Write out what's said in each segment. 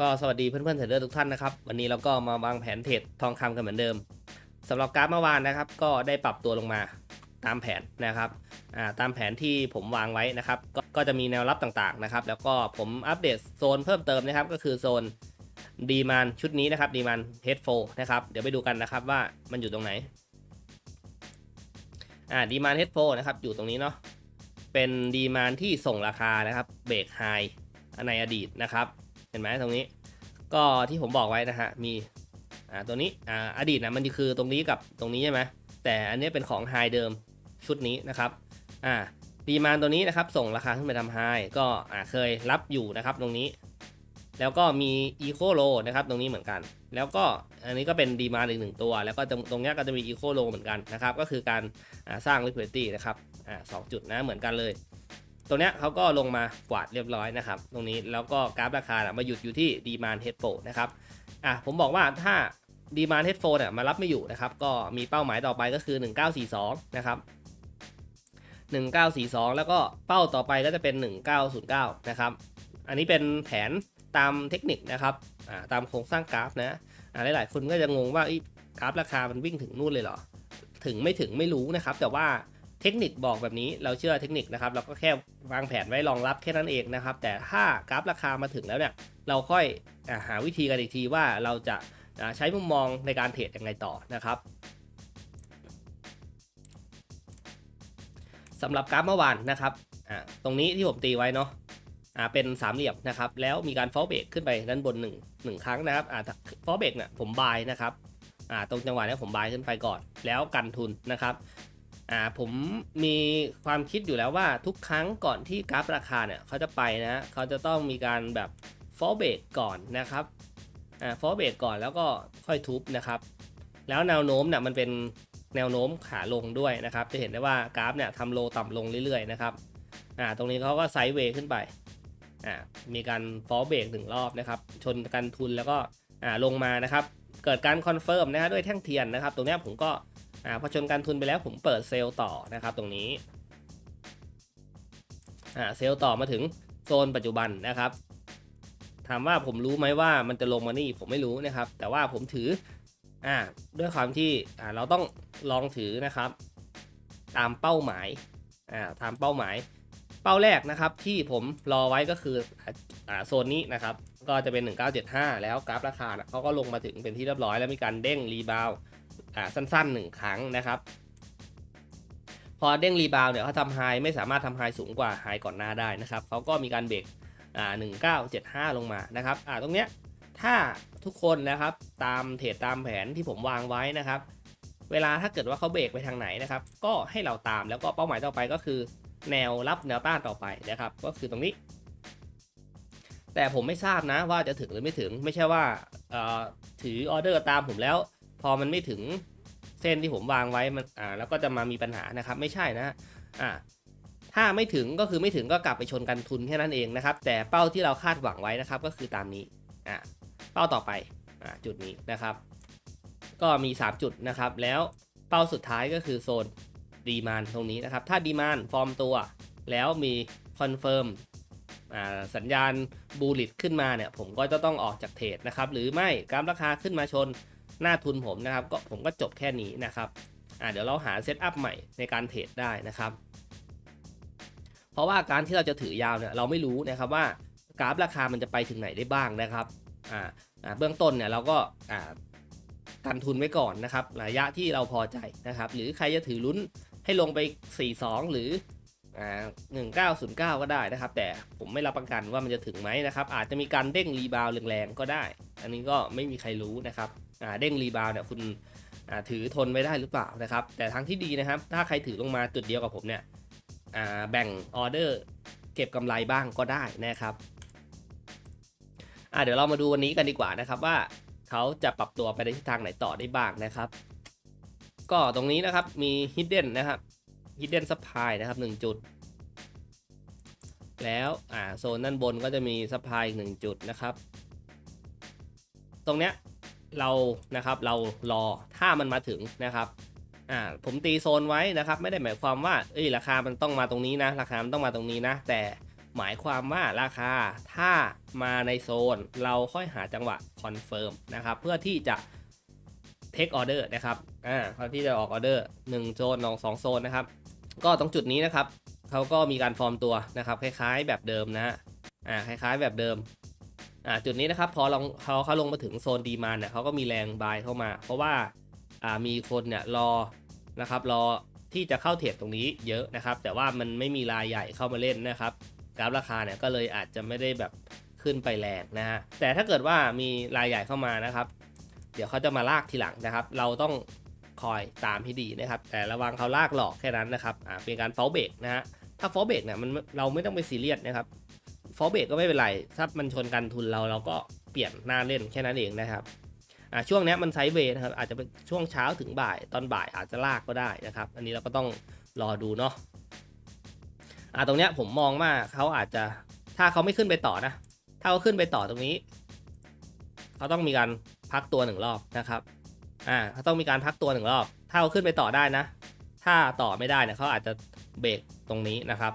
ก็สวัสดีเพื่อนๆเทรดเดอร์ทุกท่านนะครับ วันนี้เราก็มาวางแผนเทรดทองคำกันเหมือนเดิมสำหรับกราฟเมื่อวานนะครับ ก็ได้ปรับตัวลงมาตามแผนนะครับตามแผนที่ผมวางไว้นะครับกก็จะมีแนวรับต่างๆนะครับ แล้วก็ผมอัปเดตโซนเพิ่มเติมนะครับ ก็คือโซนดีมานชุดนี้นะครับดีมานเฮดโฟนะครับเดี๋ยวไปดูกันนะครับว่ามันอยู่ตรงไหนอ่าดีมานเฮดโฟนะครับอยู่ตรงนี้เนาะเป็นดีมานที่ส่งราคานะครับเบรกไฮในอดีตนะครับ ห็นไหมตรงนี้ ก็ที่ผมบอกไว้นะฮะมีอ่าตัวนี้อ่าอดีตนะมันคือตรงนี้กับตรงนี้ใช่ไหมแต่อันนี้เป็นของไฮเดิมชุดนี้นะครับอ่าดีมานตัวนี้นะครับส่งราคาขึ้นไปทำไฮก็อ่าเคยรับอยู่นะครับตรงนี้ แล้วก็มีอีโคโลนะครับตรงนี้เหมือนกัน แล้วก็อันนี้ก็เป็นดีมานอีกหนึ่งตัว แล้วก็ตรงตรงนี้ก็จะมีอีโคโลเหมือนกันนะครับก็คือการอ่าสร้าง liquidity นะครับอ่าสองจุดนะเหมือนกันเลย ตรงเนี้ยเขาก็ลงมากวาดเรียบร้อยนะครับ ตรงนี้แล้วก็กราฟราคานะมาหยุดอยู่ที่ดีมานเฮดโฟนะครับอะผมบอกว่าถ้าดีมานเฮดโฟเนี่ยมารับไม่อยู่นะครับ ก็มีเป้าหมายต่อไปก็คือ 1942 นะครับ 1942 แล้วก็เป้าต่อไปก็จะเป็น 1909 นะครับ อันนี้เป็นแผนตามเทคนิคนะครับอ่าตามโครงสร้างกราฟนะอ่าหลายๆคนก็จะงงว่าอีกราฟราคามันวิ่งถึงนู่นเลยเหรอ ถึงไม่ถึงไม่รู้นะครับ แต่ว่า เทคนิคบอกแบบนี้เราเชื่อเทคนิคนะครับ เราก็แค่วางแผนไว้รองรับแค่นั้นเองนะครับ แต่ถ้ากราฟราคามาถึงแล้วเนี่ย เราค่อยอหาวิธีกันอีกทีว่าเราจะใช้มุมมองในการเทรดยังไงต่อนะครับสำหรับกราฟเมื่อวานนะครับตรงนี้ที่ผมตีไว้เนาะเป็นสามเหลี่ยมนะครับ แล้วมีการฟอลเบรกขึ้นไปด้านบน1 1ครั้งนะครับอ่าฟอลเบรกเนี่ยผมบายนะครับตรงจังหวะนี้ผมบายขึ้นไปก่อน แล้วกันทุนนะครับ อ่าผมมีความคิดอยู่แล้วว่าทุกครั้งก่อนที่กราฟราคาเนี่ยเขาจะไปนะเขาจะต้องมีการแบบฟอลเบรกก่อนนะครับอ่าฟอลเบรกก่อนแล้วก็ค่อยทุบนะครับ แล้วแนวโน้มเนี่ยมันเป็นแนวโน้มขาลงด้วยนะครับ จะเห็นได้ว่ากราฟเนี่ยทำโลต่ำลงเรื่อยๆนะครับอ่าตรงนี้เขาก็ไซด์เวย์ขึ้นไปอ่ามีการฟอลเบรกหนึ่งรอบนะครับ ชนกันทุนแล้วก็อ่าลงมานะครับ เกิดการคอนเฟิร์มนะครับด้วยแท่งเทียนนะครับ ตรงนี้ผมก็ อ่าพอชนการทุนไปแล้วผมเปิดเซลล์ต่อนะครับตรงนี้อ่าเซลล์ต่อมาถึงโซนปัจจุบันนะครับ ถามว่าผมรู้ไหมว่ามันจะลงมานี่ผมไม่รู้นะครับ แต่ว่าผมถืออ่าด้วยความที่อ่าเราต้องลองถือนะครับ ตามเป้าหมายอ่าตามเป้าหมาย เป้าแรกนะครับที่ผมรอไว้ก็คืออ่าโซนนี้นะครับ ก็จะเป็น 1975 แล้วกราฟราคาเขาก็ลงมาถึงเป็นที่เรียบร้อยแล้วมีการเด้งรีบาว อ่าสั้นๆ1ครั้งนะครับ พอเด้งรีบาวเนี่ยเขาทำไฮไม่สามารถทำไฮสูงกว่าไฮก่อนหน้าได้นะครับเขาก็มีการเบรกอ่า1975 ลงมานะครับอ่าตรงเนี้ยถ้าทุกคนนะครับตามเทรดตามแผนที่ผมวางไว้นะครับ เวลาถ้าเกิดว่าเขาเบรกไปทางไหนนะครับ ก็ให้เราตามแล้วก็เป้าหมายต่อไปก็คือ แนวรับแนวต้านต่อไปนะครับ ก็คือตรงนี้ แต่ผมไม่ทราบนะว่าจะถึงหรือไม่ถึงไม่ใช่ว่าถือออเดอร์ตามผมแล้ว อมันไม่ถึงเส้นที่ผมวางไว้มันอ่าแล้วก็จะมามีปัญหานะครับไม่ใช่นะอ่าถ้าไม่ถึงก็คือไม่ถึงก็กลับไปชนกันทุนแค่นั้นเองนะครับ แต่เป้าที่เราคาดหวังไว้นะครับก็คือตามนี้อ่าเป้าต่อไปอ่าจุดนี้นะครับ ก็มี 3 จุดนะครับ แล้วเป้าสุดท้ายก็คือโซนดีมานตรงนี้นะครับ ถ้าดีมานฟอร์มตัว แล้วมีคอนเฟิร์มสัญญาณบูลิตขึ้นมาเนี่ย ผมก็จะต้องออกจากเทรดนะครับ หรือไม่กราฟราคาขึ้นมาชน หน้าทุนผมนะครับก็ผมก็จบแค่นี้นะครับอ่าเดี๋ยวเราหาเซตอัพใหม่ในการเทรดได้นะครับ เพราะว่าการที่เราจะถือยาวเนี่ยเราไม่รู้นะครับว่ากราฟราคามันจะไปถึงไหนได้บ้างนะครับอ่าเบื้องต้นเนี่ยเราก็อ่ากันทุนไว้ก่อนนะครับระยะที่เราพอใจนะครับ หรือใครจะถือลุ้นให้ลงไป 42 หรือ อ่า1909 ก็ได้นะครับ แต่ผมไม่รับประกันว่ามันจะถึงไหมนะครับ อาจจะมีการเด้งรีบาวแรงๆก็ได้ อันนี้ก็ไม่มีใครรู้นะครับอ่าเด้งรีบาวเนี่ยคุณถือทนไว้ได้หรือเปล่านะครับ แต่ทางที่ดีนะครับ ถ้าใครถือลงมาจุดเดียวกับผมเนี่ยแบ่งออเดอร์เก็บกำไรบ้างก็ได้นะครับเดี๋ยวเรามาดูวันนี้กันดีกว่านะครับว่าเขาจะปรับตัวไปในทิศทางไหนต่อได้บ้างนะครับ ก็ตรงนี้นะครับมี hidden นะครับ hidden supply นะครับ 1 จุด แล้วอ่าโซนด้านบนก็จะมี supply อีก 1 จุดนะครับ ตรงเนี้ยเรานะครับเรารอถ้ามันมาถึงนะครับอ่าผมตีโซนไว้นะครับ ไม่ได้หมายความว่าเอ้ยราคามันต้องมาตรงนี้นะราคามันต้องมาตรงนี้นะ แต่หมายความว่าราคาถ้ามาในโซน เราค่อยหาจังหวะคอนเฟิร์มนะครับเพื่อที่จะเทคออเดอร์นะครับอ่าเพื่อที่จะออกออเดอร์1โซนสองสองโซนนะครับ ก็ตรงจุดนี้นะครับเขาก็มีการฟอร์มตัวนะครับคล้ายๆแบบเดิมนะอ่าคล้ายๆแบบเดิมอ่าจุดนี้นะครับพอลองเขาเขาลงมาถึงโซนดีมานเนี่ยเขาก็มีแรงบายเข้ามา เพราะว่าอ่ามีคนเนี่ยรอนะครับรอที่จะเข้าเทรดตรงนี้เยอะนะครับ แต่ว่ามันไม่มีรายใหญ่เข้ามาเล่นนะครับกราฟราคาเนี่ยก็เลยอาจจะไม่ได้แบบขึ้นไปแรงนะฮะแต่ถ้าเกิดว่ามีรายใหญ่เข้ามานะครับ เดี๋ยวเขาจะมาลากทีหลังนะครับ เราต้อง คอยตามให้ดีนะครับ แต่ระวังเขาลากหลอกแค่นั้นนะครับอ่าเป็นการฟอลเบรกนะฮะถ้าฟอลเบรกเนี่ยมันเราไม่ต้องไปซีเรียสนะครับฟอลเบรกก็ไม่เป็นไรถ้ามันชนกันทุนเราเราก็เปลี่ยนหน้าเล่นแค่นั้นเองนะครับอ่าช่วงนี้มันไซด์เวย์นะครับอาจจะเป็นช่วงเช้าถึงบ่ายตอนบ่ายอาจจะลากก็ได้นะครับ อันนี้เราก็ต้องรอดูเนาะอ่าตรงเนี้ยผมมองว่าเขาอาจจะถ้าเขาไม่ขึ้นไปต่อนะ ถ้าเขาขึ้นไปต่อตรงนี้ เขาต้องมีการพักตัวหนึ่งรอบนะครับ อ่าเขาต้องมีการพักตัวหนึ่งรอบ ถ้าเขาขึ้นไปต่อได้นะ ถ้าต่อไม่ได้เนี่ยเขาอาจจะเบรกตรงนี้นะครับ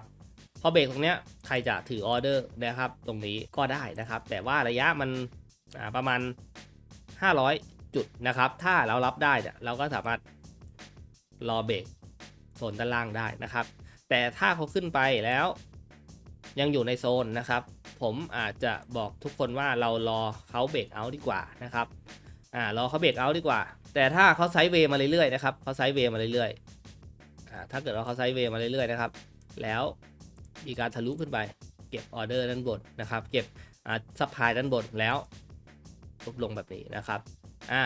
พอเบรกตรงเนี้ยใครจะถือออเดอร์นะครับ ตรงนี้ก็ได้นะครับ แต่ว่าระยะมันประมาณ 500 จุดนะครับ ถ้าเรารับได้เนี่ยเราก็สามารถรอเบรกโซนด้านล่างได้นะครับ แต่ถ้าเขาขึ้นไปแล้วยังอยู่ในโซนนะครับ ผมอาจจะบอกทุกคนว่าเรารอเขาเบรกเอาดีกว่านะครับ อ่ารอเขาเบรกเอาดีกว่า แต่ถ้าเขาไซด์เวย์มาเรื่อยๆนะครับเขาไซด์เวย์มาเรื่อยๆอ่าถ้าเกิดว่าเขาไซด์เวย์มาเรื่อยๆนะครับแล้วมีการทะลุขึ้นไป เก็บออเดอร์ด้านบนนะครับ เก็บอ่าซัพพลายด้านบนแล้วทุบลงแบบนี้นะครับอ่า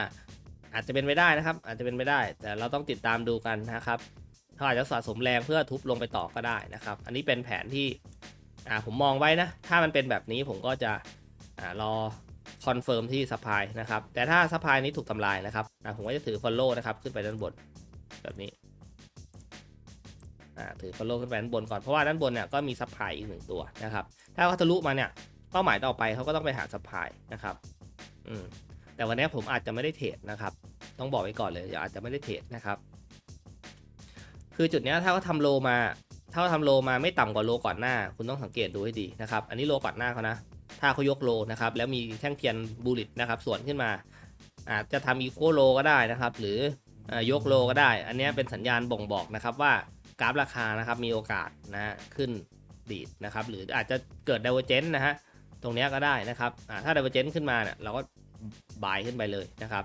อาจจะเป็นไปได้นะครับ อาจจะเป็นไปได้ แต่เราต้องติดตามดูกันนะครับเขาอาจจะสะสมแรงเพื่อทุบลงไปต่อก็ได้นะครับ อันนี้เป็นแผนที่อ่าผมมองไว้นะ ถ้ามันเป็นแบบนี้ผมก็จะอ่ารอ คอนเฟิร์มที่ซัพพลายนะครับ แต่ถ้าซัพพลายนี้ถูกทำลายนะครับผมก็จะถือ follow นะครับขึ้นไปด้านบนแบบนี้ถือ follow ขึ้นไปด้านบนก่อนเพราะว่าด้านบนเนี่ยก็มีซัพพลายอีกหนึ่งตัวนะครับ ถ้าเขาทะลุมาเนี่ยเป้าหมายต่อไปเขาก็ต้องไปหาซัพพลายนะครับอืมแต่วันนี้ผมอาจจะไม่ได้เทรดนะครับ ต้องบอกไว้ก่อนเลยอาจจะไม่ได้เทรดนะครับ คือจุดนี้ถ้าเขาทำโลมาถ้าเขาทำโลมาไม่ต่ำกว่าโลก่อนหน้า คุณต้องสังเกตดูให้ดีนะครับ อันนี้โลก่อนหน้าเขานะ ถ้าเขายกโลนะครับ แล้วมีแท่งเทียนบูลิตนะครับส่วนขึ้นมา อาจจะทำอีโคโลก็ได้นะครับ หรืออยกโลก็ได้ อันนี้เป็นสัญญาณบ่งบอกนะครับว่ากราฟราคานะครับมีโอกาสนะฮะขึ้นดีดนะครับ หรืออาจจะเกิด divergence นะฮะตรงนี้ก็ได้นะครับถ้า divergence ขึ้นมาเนี่ยเราก็บายขึ้นไปเลยนะครับ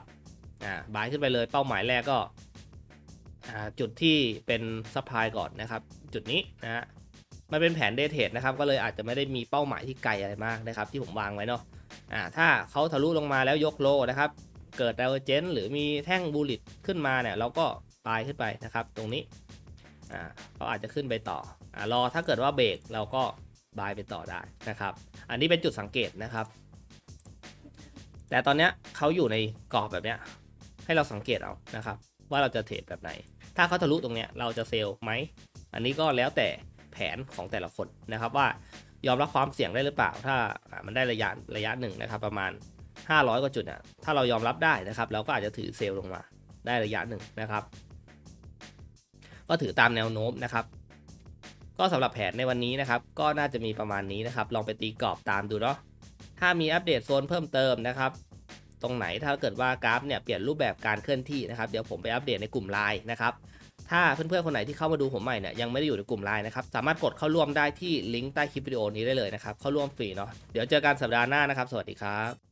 อ่าบายขึ้นไปเลยเป้าหมายแรกก็จุดที่เป็นซัพพลายก่อนนะครับ จุดนี้นะฮะ มันเป็นแผนเดทเทดนะครับ ก็เลยอาจจะไม่ได้มีเป้าหมายที่ไกลอะไรมากนะครับ ที่ผมวางไว้เนาะอ่าถ้าเขาทะลุลงมาแล้วยกโลนะครับ เกิด divergence หรือมีแท่งบูลิตขึ้นมาเนี่ย เราก็บายขึ้นไปนะครับ ตรงนี้อ่าเขาอาจจะขึ้นไปต่ออ่ารอถ้าเกิดว่าเบรกเราก็บายไปต่อได้นะครับ อันนี้เป็นจุดสังเกตนะครับ แต่ตอนเนี้ยเขาอยู่ในกรอบแบบเนี้ยให้เราสังเกตเอานะครับ ว่าเราจะเทรดแบบไหน ถ้าเขาทะลุตรงเนี้ยเราจะเซลล์ไหม อันนี้ก็แล้วแต่ แผนของแต่ละคนนะครับว่ายอมรับความเสี่ยงได้หรือเปล่า ถ้ามันได้ระยะระยะหนึ่งนะครับ ประมาณ 500 กว่าจุดอะถ้าเรายอมรับได้นะครับ เราก็อาจจะถือเซลล์ลงมาได้ระยะหนึ่งนะครับ ก็ถือตามแนวโน้มนะครับ ก็สำหรับแผนในวันนี้นะครับ ก็น่าจะมีประมาณนี้นะครับ ลองไปตีกรอบตามดูเนาะถ้ามีอัปเดตโซนเพิ่มเติมนะครับตรงไหนถ้าเกิดว่ากราฟเนี่ยเปลี่ยนรูปแบบการเคลื่อนที่นะครับ เดี๋ยวผมไปอัปเดตในกลุ่มไลน์นะครับ ถ้าเพื่อนๆคนไหนที่เข้ามาดูผมใหม่เนี่ยยังไม่ได้อยู่ในกลุ่มไลน์นะครับสามารถกดเข้าร่วมได้ที่ลิงก์ใต้คลิปวิดีโอนี้ได้เลยนะครับเข้าร่วมฟรีเนาะเดี๋ยวเจอกันสัปดาห์หน้านะครับ สวัสดีครับ